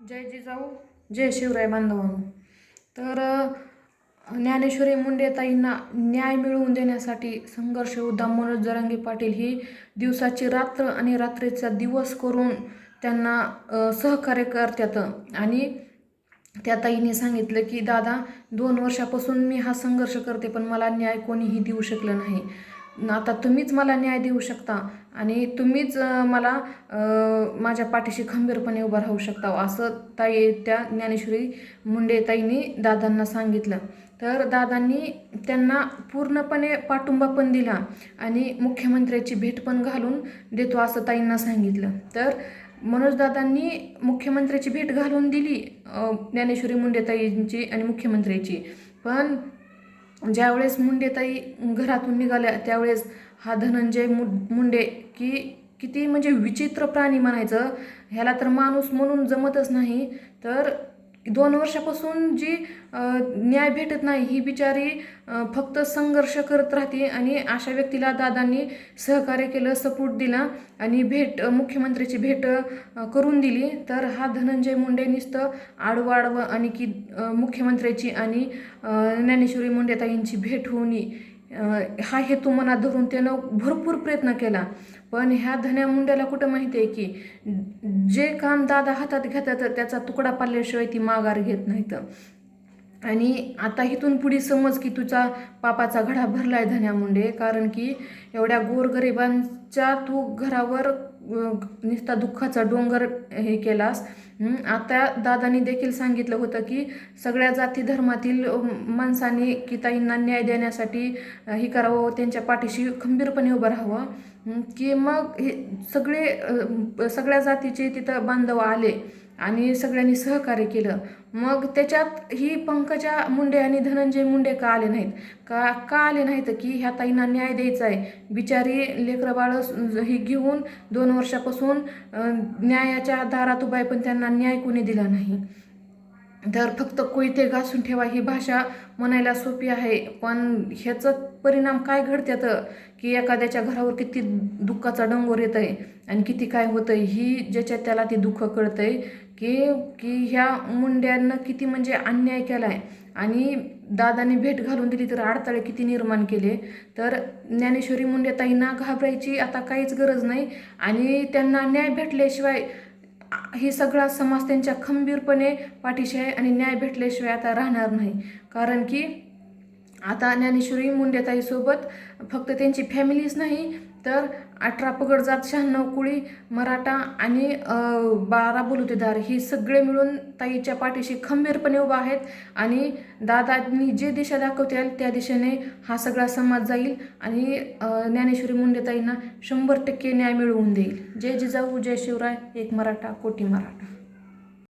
जय जिजाऊ जय शिवराय बांधवांनो. तर ज्ञानेश्वरी मुंडेताईंना न्याय मिळवून देण्यासाठी संघर्ष उद्दाम मनोज जरांगे पाटील ही दिवसाची रात्र आणि रात्रीचा दिवस करून त्यांना सहकार्य करतात. आणि त्या ताईने सांगितलं की दादा दोन वर्षापासून मी हा संघर्ष करते पण मला न्याय कोणीही देऊ शकलं नाही. आता तुम्हीच मला न्याय देऊ शकता आणि तुम्हीच मला माझ्या पाठीशी खंबीरपणे उभं राहू शकता असं ताई त्या ज्ञानेश्वरी मुंडे ताईंनी दादांना सांगितलं. तर दादांनी त्यांना पूर्णपणे पाठुंबा पण दिला आणि मुख्यमंत्र्याची भेट पण घालून देतो असं ताईंना सांगितलं. तर मनोजदादांनी मुख्यमंत्र्याची भेट घालून दिली ज्ञानेश्वरी मुंडेताईंची आणि मुख्यमंत्र्याची. पण ज्यावेळेस मुंडेताई घरातून निघाल्या त्यावेळेस हा धनंजय मु मुंडे की किती म्हणजे विचित्र प्राणी म्हणायचं ह्याला तर माणूस म्हणून जमतच नाही. तर दोन वर्षापासून जी न्याय भेटत नाही ही बिचारी फक्त संघर्ष करत राहते आणि अशा व्यक्तीला दादांनी सहकार्य केलं सपोर्ट दिला आणि भेट मुख्यमंत्र्याची भेट करून दिली. तर हा धनंजय मुंडे नुसतं आडवं आणि की मुख्यमंत्र्याची आणि ज्ञानेश्वरी मुंडेताईंची भेट होऊनी हा हेतू मनात धरून त्यानं भरपूर प्रयत्न केला. पण ह्या धन्या मुंड्याला कुठं माहिती आहे की जे काम दादा हातात घेतात त्याचा तुकडा पाडल्याशिवाय ती माघार घेत नाहीत. आणि आता इथून पुढे समज की तुझा पापाचा घडा भरलाय धन्या मुंडे कारण की एवढ्या गोरगरिबांच्या तू घरावर निस्ता दुःखाचा डोंगर हे केलास. आता दादांनी देखील सांगितलं होतं की सगळ्या जाती धर्मातील माणसांनी की ताईंना न्याय देण्यासाठी हे करावं त्यांच्या पाठीशी खंबीरपणे उभं राहावं. की मग हे सगळे सगळ्या जातीचे तिथं बांधव आले. आणि सगळ्यांनी सहकार्य केलं. मग त्याच्यात ही पंकजा मुंडे आणि धनंजय मुंडे का आले नाहीत? का का आले नाहीत की ह्या ताईंना न्याय द्यायचा आहे? बिचारी लेकरं बाळं ही घेऊन दोन वर्षापासून न्यायाच्या दारात उभा आहे पण त्यांना न्याय कोणी दिला नाही. तर फक्त कोयते घासून ठेवा ही भाषा म्हणायला सोपी आहे. पण ह्याचं परिणाम काय घडत्यात की एखाद्याच्या घरावर किती दुःखाचा डोंगर येत आहे आणि किती काय होतं ही ज्याच्यात त्याला ती दुःख कळतंय की की ह्या मुंड्यांना किती म्हणजे अन्याय केला आहे आणि दादाने भेट घालून दिली तर अडथळे किती निर्माण केले. तर ज्ञानेश्वरी मुंडे ताईंना घाबरायची आता काहीच गरज नाही. आणि त्यांना न्याय भेटल्याशिवाय हे सगळा समाज त्यांच्या खंबीरपणे पाठीशी आहे आणि न्याय भेटल्याशिवाय आता राहणार नाही. कारण की आता ज्ञानेश्वरी मुंडेताईसोबत फक्त त्यांची फॅमिलीच नाही तर अठरा पगड जात शहाण्णव कुळी मराठा आणि बारा बलुतेदार ही सगळे मिळून ताईच्या पाठीशी खंबीरपणे उभा आहेत आणि दादांनी जे दिशा दाखवतील त्या दिशेने हा सगळा समाज जाईल आणि ज्ञानेश्वरी मुंडेताईंना शंभर टक्के न्याय मिळवून देईल. जय जिजाऊ जय शिवराय एक मराठा कोटी मराठा.